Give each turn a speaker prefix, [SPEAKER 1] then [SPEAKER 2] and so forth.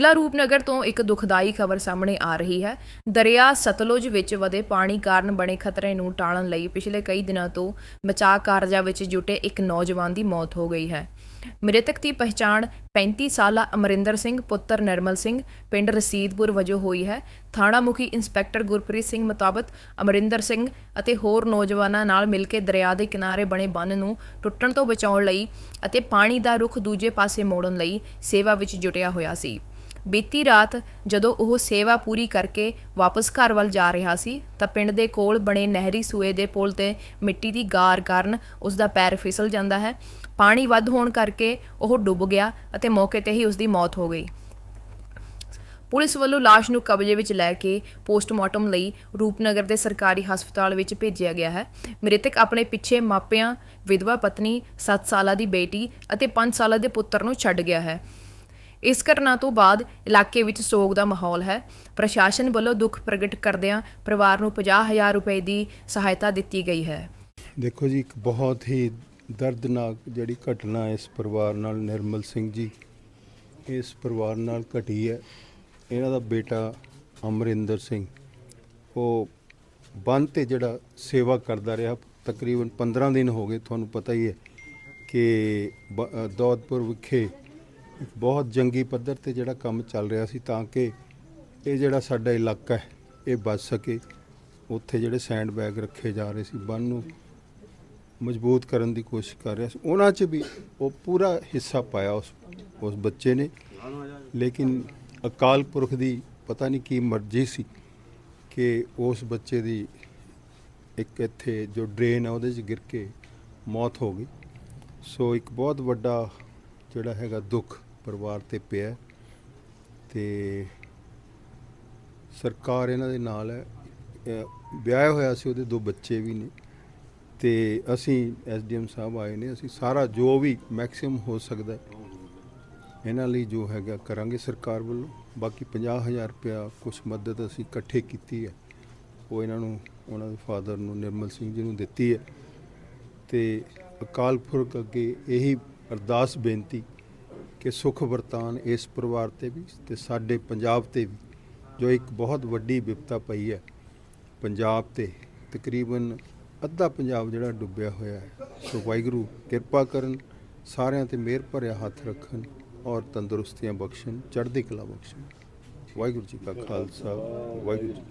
[SPEAKER 1] ਜ਼ਿਲ੍ਹਾ ਰੂਪਨਗਰ ਤੋਂ ਇੱਕ ਦੁਖਦਾਈ ਖਬਰ ਸਾਹਮਣੇ ਆ ਰਹੀ ਹੈ। ਦਰਿਆ ਸਤਲੁਜ ਵਿੱਚ ਵਧੇ ਪਾਣੀ ਕਾਰਨ ਬਣੇ ਖਤਰੇ ਨੂੰ ਟਾਲਣ ਲਈ ਪਿਛਲੇ ਕਈ ਦਿਨਾਂ ਤੋਂ ਬਚਾਅ ਕਾਰਜਾਂ ਵਿੱਚ ਜੁਟੇ ਇੱਕ ਨੌਜਵਾਨ ਦੀ ਮੌਤ ਹੋ ਗਈ ਹੈ। ਮ੍ਰਿਤਕ ਦੀ ਪਹਿਚਾਣ 35 ਸਾਲਾ ਅਮਰਿੰਦਰ ਸਿੰਘ, ਪੁੱਤਰ ਨਿਰਮਲ ਸਿੰਘ ਪਿੰਡ ਰਸੀਦਪੁਰ ਵਜੋਂ ਹੋਈ ਹੈ। ਥਾਣਾ ਮੁਖੀ ਇੰਸਪੈਕਟਰ ਗੁਰਪ੍ਰੀਤ ਸਿੰਘ ਮੁਤਾਬਕ ਅਮਰਿੰਦਰ ਸਿੰਘ ਅਤੇ ਹੋਰ ਨੌਜਵਾਨਾਂ ਨਾਲ ਮਿਲ ਕੇ ਦਰਿਆ ਦੇ ਕਿਨਾਰੇ ਬਣੇ ਬੰਨ ਨੂੰ ਟੁੱਟਣ ਤੋਂ ਬਚਾਉਣ ਲਈ ਅਤੇ ਪਾਣੀ ਦਾ ਰੁਖ ਦੂਜੇ ਪਾਸੇ ਮੋੜਨ ਲਈ ਸੇਵਾ ਵਿੱਚ ਜੁਟਿਆ ਹੋਇਆ ਸੀ। ਬੀਤੀ ਰਾਤ ਜਦੋਂ ਉਹ ਸੇਵਾ ਪੂਰੀ ਕਰਕੇ ਵਾਪਸ ਘਰ ਵੱਲ ਜਾ ਰਿਹਾ ਸੀ, ਤਾਂ ਪਿੰਡ ਦੇ ਕੋਲ ਬਣੇ ਨਹਿਰੀ ਸੂਏ ਦੇ ਪੁਲ ਤੇ ਮਿੱਟੀ ਦੀ ਗਾਰ ਕਾਰਨ ਉਸ ਦਾ ਪੈਰ ਫਿਸਲ ਜਾਂਦਾ ਹੈ। ਪਾਣੀ ਵੱਧ ਹੋਣ ਕਰਕੇ ਉਹ ਡੁੱਬ ਗਿਆ ਅਤੇ ਮੌਕੇ ਤੇ ਹੀ ਉਸ ਦੀ ਮੌਤ ਹੋ ਗਈ। ਪੁਲਿਸ ਵੱਲੋਂ ਲਾਸ਼ ਨੂੰ ਕਬਜ਼ੇ ਵਿੱਚ ਲੈ ਕੇ ਪੋਸਟਮਾਰਟਮ ਲਈ ਰੂਪਨਗਰ ਦੇ ਸਰਕਾਰੀ ਹਸਪਤਾਲ ਵਿੱਚ ਭੇਜਿਆ ਗਿਆ ਹੈ। ਮ੍ਰਿਤਕ ਆਪਣੇ ਪਿੱਛੇ ਮਾਪਿਆਂ, ਵਿਧਵਾ ਪਤਨੀ 7 ਸਾਲਾਂ ਦੀ ਬੇਟੀ ਅਤੇ 5 ਸਾਲਾਂ ਦੇ ਪੁੱਤਰ ਨੂੰ ਛੱਡ ਗਿਆ ਹੈ। ਇਸ ਘਟਨਾ ਤੋਂ ਬਾਅਦ ਇਲਾਕੇ ਵਿੱਚ ਸੋਗ ਦਾ ਮਾਹੌਲ ਹੈ। ਪ੍ਰਸ਼ਾਸਨ ਵੱਲੋਂ ਦੁੱਖ ਪ੍ਰਗਟ ਕਰਦਿਆਂ ਪਰਿਵਾਰ ਨੂੰ 50000 ਰੁਪਏ ਦੀ ਸਹਾਇਤਾ ਦਿੱਤੀ ਗਈ ਹੈ।
[SPEAKER 2] ਦੇਖੋ ਜੀ, ਇੱਕ ਬਹੁਤ ਹੀ ਦਰਦਨਾਕ ਜਿਹੜੀ ਘਟਨਾ ਇਸ ਪਰਿਵਾਰ ਨਾਲ, ਨਿਰਮਲ ਸਿੰਘ ਜੀ, ਇਸ ਪਰਿਵਾਰ ਨਾਲ ਘਟੀ ਹੈ। ਇਹਨਾਂ ਦਾ ਬੇਟਾ ਅਮਰਿੰਦਰ ਸਿੰਘ, ਉਹ ਬੰਦ ਤੇ ਜਿਹੜਾ ਸੇਵਾ ਕਰਦਾ ਰਿਹਾ, ਤਕਰੀਬਨ 15 ਦਿਨ ਹੋ ਗਏ, ਤੁਹਾਨੂੰ ਪਤਾ ਹੀ ਹੈ ਕਿ ਬ- ਦੌਦਪੁਰ ਵਿਖੇ ਬਹੁਤ ਜੰਗੀ ਪੱਧਰ ਤੇ ਜਿਹੜਾ ਕੰਮ ਚੱਲ ਰਿਹਾ ਸੀ ਤਾਂ ਕਿ ਇਹ ਜਿਹੜਾ ਸਾਡਾ ਇਲਾਕਾ ਹੈ, ਇਹ ਬਚ ਸਕੇ। ਉੱਥੇ ਜਿਹੜੇ ਸੈਂਡ ਬੈਗ ਰੱਖੇ ਜਾ ਰਹੇ ਸੀ, ਬੰਨ ਨੂੰ ਮਜ਼ਬੂਤ ਕਰਨ ਦੀ ਕੋਸ਼ਿਸ਼ ਕਰ ਰਿਹਾ ਸੀ। ਉਹਨਾਂ 'ਚ ਵੀ ਉਹ ਪੂਰਾ ਹਿੱਸਾ ਪਾਇਆ ਉਸ ਉਸ ਬੱਚੇ ਨੇ। ਲੇਕਿਨ ਅਕਾਲ ਪੁਰਖ ਦੀ ਪਤਾ ਨਹੀਂ ਕੀ ਮਰਜ਼ੀ ਸੀ ਕਿ ਉਸ ਬੱਚੇ ਦੀ ਇੱਕ ਇੱਥੇ ਜੋ ਡਰੇਨ ਆ, ਉਹਦੇ 'ਚ ਗਿਰ ਕੇ ਮੌਤ ਹੋ ਗਈ। ਸੋ ਇੱਕ ਬਹੁਤ ਵੱਡਾ ਜਿਹੜਾ ਹੈਗਾ ਦੁੱਖ ਪਰਿਵਾਰ ਤੇ ਪਿਆ ਹੈ ਤੇ ਸਰਕਾਰ ਇਹਨਾਂ ਦੇ ਨਾਲ ਹੈ। ਵਿਆਹ ਹੋਇਆ ਸੀ, ਉਹਦੇ ਦੋ ਬੱਚੇ ਵੀ ਨੇ। ਤੇ ਅਸੀਂ ਐਸਡੀਐਮ ਸਾਹਿਬ ਆਏ ਨੇ, ਅਸੀਂ ਸਾਰਾ ਜੋ ਵੀ ਮੈਕਸਿਮਮ ਹੋ ਸਕਦਾ ਇਹਨਾਂ ਲਈ ਜੋ ਹੈਗਾ ਕਰਾਂਗੇ ਸਰਕਾਰ ਵੱਲੋਂ। ਬਾਕੀ 50000 ਰੁਪਇਆ ਕੁਝ ਮਦਦ ਅਸੀਂ ਇਕੱਠੇ ਕੀਤੀ ਹੈ। ਉਹ ਇਹਨਾਂ ਨੂੰ, ਉਹਨਾਂ ਦੇ ਫਾਦਰ ਨੂੰ, ਨਿਰਮਲ ਸਿੰਘ ਜੀ ਨੂੰ ਦਿੱਤੀ ਹੈ। ਤੇ ਅਕਾਲ ਪੁਰਖ ਅੱਗੇ ਇਹੀ ਅਰਦਾਸ, ਬੇਨਤੀ ਕਿ ਸੁਖ ਵਰਤਾਨ ਇਸ ਪਰਿਵਾਰ ਤੇ ਵੀ ਤੇ ਸਾਡੇ ਪੰਜਾਬ ਤੇ ਵੀ, ਜੋ ਇੱਕ ਬਹੁਤ ਵੱਡੀ ਵਿਪਤਾ ਪਈ ਹੈ ਪੰਜਾਬ ਤੇ। ਤਕਰੀਬਨ ਅੱਧਾ ਪੰਜਾਬ ਜਿਹੜਾ ਡੁੱਬਿਆ ਹੋਇਆ ਹੈ। ਸੋ ਵਾਹਿਗੁਰੂ ਕਿਰਪਾ ਕਰਨ, ਸਾਰਿਆਂ ਤੇ ਮਿਹਰ ਭਰਿਆ ਹੱਥ ਰੱਖਣ ਔਰ ਤੰਦਰੁਸਤੀਆਂ ਬਖਸ਼ਣ, ਚੜ੍ਹਦੀ ਕਲਾ ਬਖਸ਼ਣ। ਵਾਹਿਗੁਰੂ ਜੀ ਕਾ ਖਾਲਸਾ, ਵਾਹਿਗੁਰੂ ਜੀ